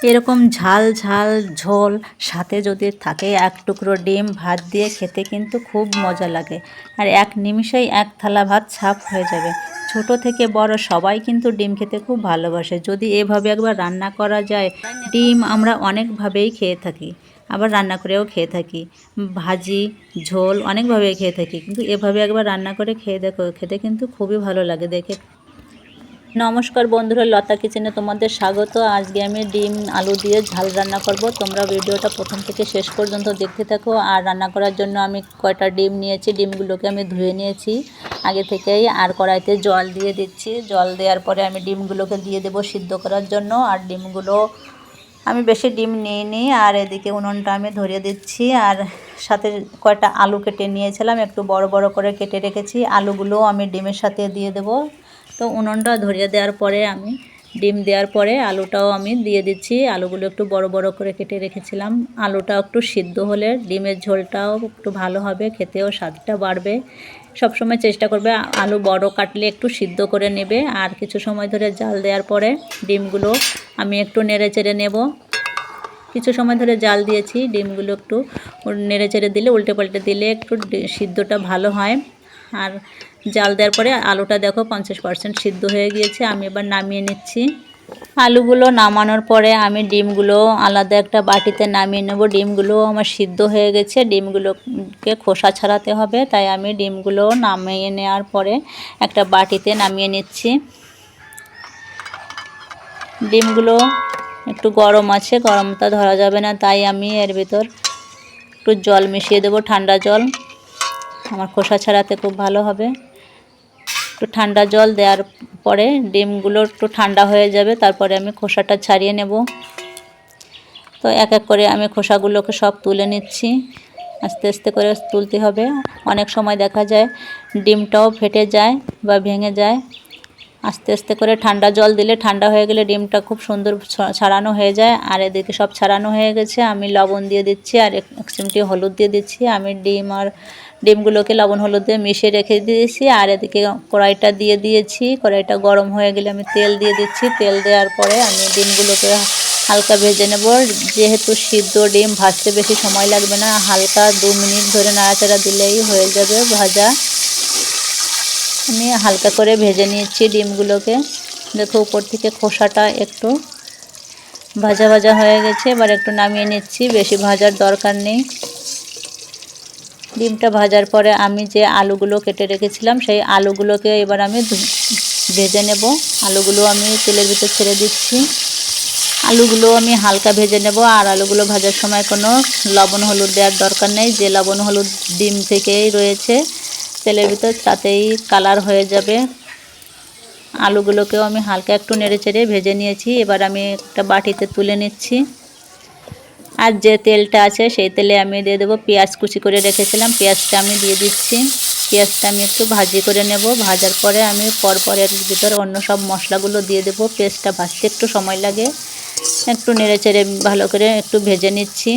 এরকম ঝাল ঝাল, ঝোল সাথে যদি থাকে, এক টুকরো ডিম ভাত দিয়ে খেতে কিন্তু খুব মজা লাগে। আর এক নিমিষেই এক থালা ভাত ছাপ হয়ে যাবে। ছোট থেকে বড় সবাই কিন্তু ডিম খেতে খুব ভালোবাসে। যদি এভাবে একবার রান্না করা যায়, ডিম আমরা অনেকভাবেই খেয়ে থাকি। আবার রান্না করেও খেয়ে থাকি। ভাজি, ঝোল অনেকভাবে খেয়ে থাকি। কিন্তু এভাবে একবার রান্না করে খেয়ে দেখো, খেতে কিন্তু খুবই ভালো লাগে দেখে। নমস্কার বন্ধুরা, লতা কিচেনে তোমাদের স্বাগত। আজকে আমি ডিম, আলু দিয়ে ঝাল রান্না করব। তোমরা ভিডিওটা প্রথম থেকে শেষ পর্যন্ত দেখতে থাকো। আর রান্না করার জন্য আমি কয়টা ডিম নিয়েছি, ডিমগুলোকে আমি ধুয়ে নিয়েছি। আগে থেকেই আর কড়াইতে জল দিয়ে দিচ্ছি। জল দেওয়ার পরে আমি ডিমগুলোকে দিয়ে দেবো সিদ্ধ করার জন্য। আর ডিমগুলো আমি বেশি ডিম নিয়ে নিই আর এদিকে উনুনটা আমি ধরিয়ে দিচ্ছি। আর সাথে কয়টা আলু কেটে নিয়েছিলাম, একটু বড় বড় করে কেটে রেখেছি। আলুগুলোও আমি ডিমের সাথে দিয়ে দেবো। তো উনুনটা ধরিয়ে দেওয়ার পরে আমি ডিম দেওয়ার পরে আলুটাও আমি দিয়ে দিচ্ছি। আলুগুলো একটু বড় বড় করে কেটে রেখেছিলাম। আলুটা একটু সিদ্ধ হলে ডিমের ঝোলটাও একটু ভালো হবে, খেতেও স্বাদটা বাড়বে। সবসময় চেষ্টা করবে আলু বড় কাটলে একটু সিদ্ধ করে নেবে। আর কিছু সময় ধরে জাল দেওয়ার পরে ডিমগুলো আমি একটু নেড়ে চেড়ে নেব। কিছু সময় ধরে জাল দিয়েছি, ডিমগুলো একটু নেড়ে চেড়ে দিলে, উল্টে পাল্টে দিলে একটু সিদ্ধটা ভালো হয়। আর জাল দেওয়ার পরে আলুটা দেখো পঞ্চাশ পার্সেন্ট সিদ্ধ হয়ে গিয়েছে, আমি এবার নামিয়ে নিচ্ছি। আলুগুলো নামানোর পরে আমি ডিমগুলো আলাদা একটা বাটিতে নামিয়ে নেব। ডিমগুলো আমার সিদ্ধ হয়ে গেছে, ডিমগুলোকে খোসা ছাড়াতে হবে, তাই আমি ডিমগুলো নামিয়ে নেওয়ার পরে একটা বাটিতে নামিয়ে নিচ্ছি। ডিমগুলো একটু গরম আছে, গরমটা ধরা যাবে না, তাই আমি এর ভিতর একটু জল মিশিয়ে দেবো, ঠান্ডা জল। আমার খোসা ছাড়াতে খুব ভালো হবে। একটু ঠান্ডা জল দেওয়ার পরে ডিমগুলো একটু ঠান্ডা হয়ে যাবে, তারপরে আমি খোসাটা ছাড়িয়ে নেব। তো এক এক করে আমি খোসাগুলোকে সব তুলে নিচ্ছি। আস্তে আস্তে করে তুলতে হবে। অনেক সময় দেখা যায় ডিমটাও ফেটে যায় বা ভেঙে যায়। আস্তে আস্তে করে ঠান্ডা জল দিলে ঠান্ডা হয়ে গেলে ডিমটা খুব সুন্দর ছাড়ানো হয়ে যায়। আর এদিকে সব ছাড়ানো হয়ে গেছে। আমি লবণ দিয়ে দিচ্ছি আর এক চিমটি হলুদ দিয়ে দিচ্ছি। আমি ডিম আর ডিমগুলোকে লবণ হলুদ দিয়ে মিশিয়ে রেখে দিয়েছি, আর এদিকে কড়াইটা দিয়ে দিয়েছি। কড়াইটা গরম হয়ে গেলে আমি তেল দিয়ে দিচ্ছি। তেল দেওয়ার পরে আমি ডিমগুলোকে হালকা ভেজে নেব। যেহেতু সিদ্ধ ডিম, ভাজতে বেশি সময় লাগবে না। হালকা দু মিনিট ধরে নাড়াচাড়া দিলেই হয়ে যাবে ভাজা। আমি হালকা করে ভেজে নিয়েছি ডিমগুলোকে। দেখো, উপর থেকে খোসাটা একটু ভাজা ভাজা হয়ে গেছে। এবার একটু নামিয়ে নিচ্ছি। বেশি ভাজার দরকার নেই। ডিমটা ভাজার পরে আমি যে আলুগুলো কেটে রেখেছিলাম, সেই আলুগুলোকে এবার আমি ভেজে নেব। আলুগুলো আমি তেলের ভিতর ছেড়ে দিচ্ছি। আলুগুলো আমি হালকা ভেজে নেব। আর আলুগুলো ভাজার সময় কোনো লবণ হলুদ দেওয়ার দরকার নেই। যে লবণ হলুদ ডিম থেকেই রয়েছে, তেলের ভিতর তাতেই কালার হয়ে যাবে। আলুগুলোকেও আমি হালকা একটু নেড়ে চেড়ে ভেজে নিয়েছি। এবার আমি একটা বাটিতে তুলে নিচ্ছি। আর যে তেলটা আছে সেই তেলে আমি দিয়ে দেবো পেঁয়াজ কুচি করে রেখেছিলাম। পেঁয়াজটা আমি দিয়ে দিচ্ছি। পেঁয়াজটা আমি একটু ভাজি করে নেব। ভাজার পরে আমি পরপর এর ভিতরে অন্য সব মশলাগুলো দিয়ে দেবো। পেঁয়াজটা ভাজতে একটু সময় লাগে। একটু নেড়ে চেড়ে ভালো করে একটু ভেজে নিচ্ছি।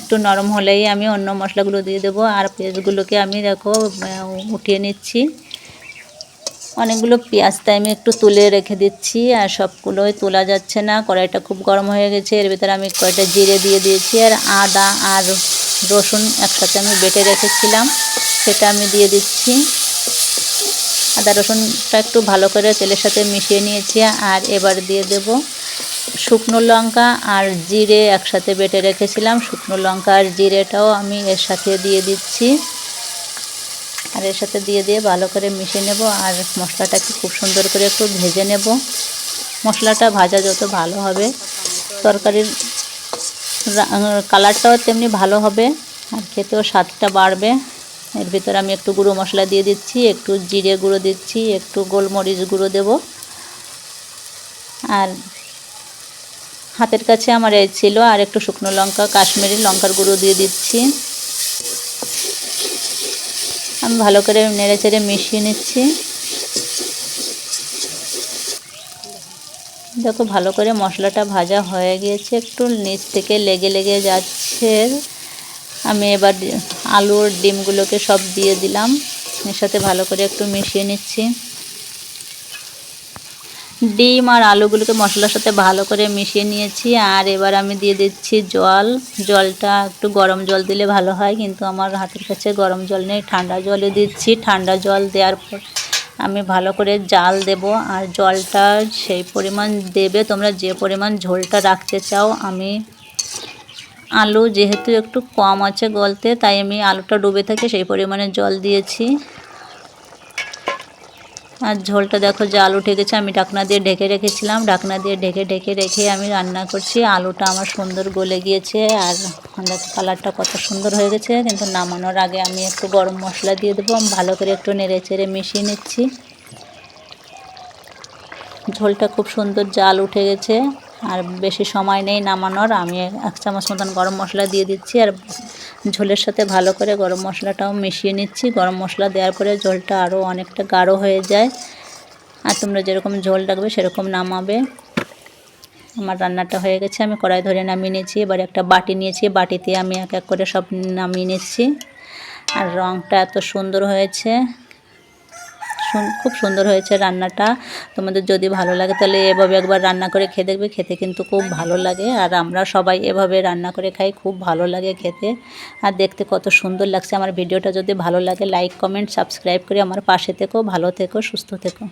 একটু নরম হলেই আমি অন্য মশলাগুলো দিয়ে দেবো। আর পেঁয়াজগুলোকে আমি দেখো উঠিয়ে নিচ্ছি। অনেকগুলো পেঁয়াজটা আমি একটু তুলে রেখে দিচ্ছি আর সবগুলোই তোলা যাচ্ছে না। কড়াইটা খুব গরম হয়ে গেছে, এর ভিতরে আমি কয়টা জিরে দিয়ে দিয়েছি আর আদা আর রসুন একসাথে আমি বেটে রেখেছিলাম, সেটা আমি দিয়ে দিচ্ছি। আদা রসুনটা একটু ভালো করে তেলের সাথে মিশিয়ে নিয়েছি আর এবার দিয়ে দেব শুকনো লঙ্কা আর জিরে একসাথে বেটে রেখেছিলাম। শুকনো লঙ্কা আর জিরেটাও আমি এর সাথে দিয়ে দিচ্ছি। আর এর সাথে দিয়ে দিয়ে ভালো করে মিশিয়ে নেব আর মশলাটাকে খুব সুন্দর করে একটু ভেজে নেব। মশলাটা ভাজা যত ভালো হবে, তরকারির কালারটাও তেমনি ভালো হবে আর খেতেও স্বাদটা বাড়বে। এর ভিতরে আমি একটু গুঁড়ো মশলা দিয়ে দিচ্ছি, একটু জিরে গুঁড়ো দিচ্ছি, একটু গোলমরিচ গুঁড়ো দেব। আর হাতের কাছে আমার এই ছিল, আর একটু শুকনো লঙ্কা, কাশ্মীরি লঙ্কার গুঁড়ো দিয়ে দিচ্ছি। আমি ভালো করে নেড়ে চেড়ে মিশিয়ে নিচ্ছি। দেখো ভালো করে মশলাটা ভাজা হয়ে গিয়েছে, একটু নিচ থেকে লেগে লেগে যাচ্ছে। আমি এবার আলুর ডিমগুলোকে সব দিয়ে দিলাম। এর সাথে ভালো করে একটু মিশিয়ে নিচ্ছি। ডিম আর আলুগুলোকে মশলার সাথে ভালো করে মিশিয়ে নিয়েছি। আর এবার আমি দিয়ে দিচ্ছি জল। জলটা একটু গরম জল দিলে ভালো হয়, কিন্তু আমার হাতের কাছে গরম জল নেই। ঠান্ডা জলে দিচ্ছি। ঠান্ডা জল দেওয়ার পর আমি ভালো করে জাল দেব। আর জলটা সেই পরিমাণ দেবে। তোমরা যে পরিমাণ ঝোলটা রাখতে চাও, আমি আলু যেহেতু একটু কম আছে গলতে, তাই আমি আলুটা ডুবে থাকে সেই পরিমাণে জল দিয়েছি। আর ঝোলটা দেখো যে আলু ঠেকেছে আমি ঢাকনা দিয়ে ঢেকে রেখেছিলাম। ঢাকনা দিয়ে ঢেকে ঢেকে রেখে আমি রান্না করছি। আলুটা আমার সুন্দর গলে গিয়েছে আর দেখো কালারটা কত সুন্দর হয়ে গেছে। কিন্তু নামানোর আগে আমি একটু গরম মশলা দিয়ে দেবো। ভালো করে একটু নেড়ে চেড়ে মিশিয়ে নিচ্ছি। ঝোলটা খুব সুন্দর জাল উঠে গেছে আর বেশি সময় নেই নামানোর। আমি এক চামচ মতন গরম মশলা দিয়ে দিচ্ছি আর ঝোলের সাথে ভালো করে গরম মশলাটাও মিশিয়ে নিচ্ছি। গরম মশলা দেওয়ার পরে ঝোলটা আরও অনেকটা গাঢ় হয়ে যায়। আর তোমরা যেরকম ঝোল রাখবে সেরকম নামাবে। আমার রান্নাটা হয়ে গেছে, আমি কড়াই ধরে নামিয়ে নিয়েছি। এবার একটা বাটি নিয়েছি বাটিতে আমি এক এক করে সব নামিয়ে নিচ্ছি। আর রঙটা এত সুন্দর হয়েছে। খুব সুন্দর হয়েছে রান্নাটা। তোমাদের যদি ভালো লাগে তাহলে এভাবে একবার রান্না করে খেয়ে দেখবে, খেতে কিন্তু খুব ভালো লাগে। আর আমরা সবাই এভাবে রান্না করে খাই, খুব ভালো লাগে খেতে। আর দেখতে কত সুন্দর লাগছে আমার ভিডিওটা। যদি ভালো লাগে লাইক কমেন্ট সাবস্ক্রাইব করে আমার পাশে থেকো, ভালো থেকো, সুস্থ থেকো।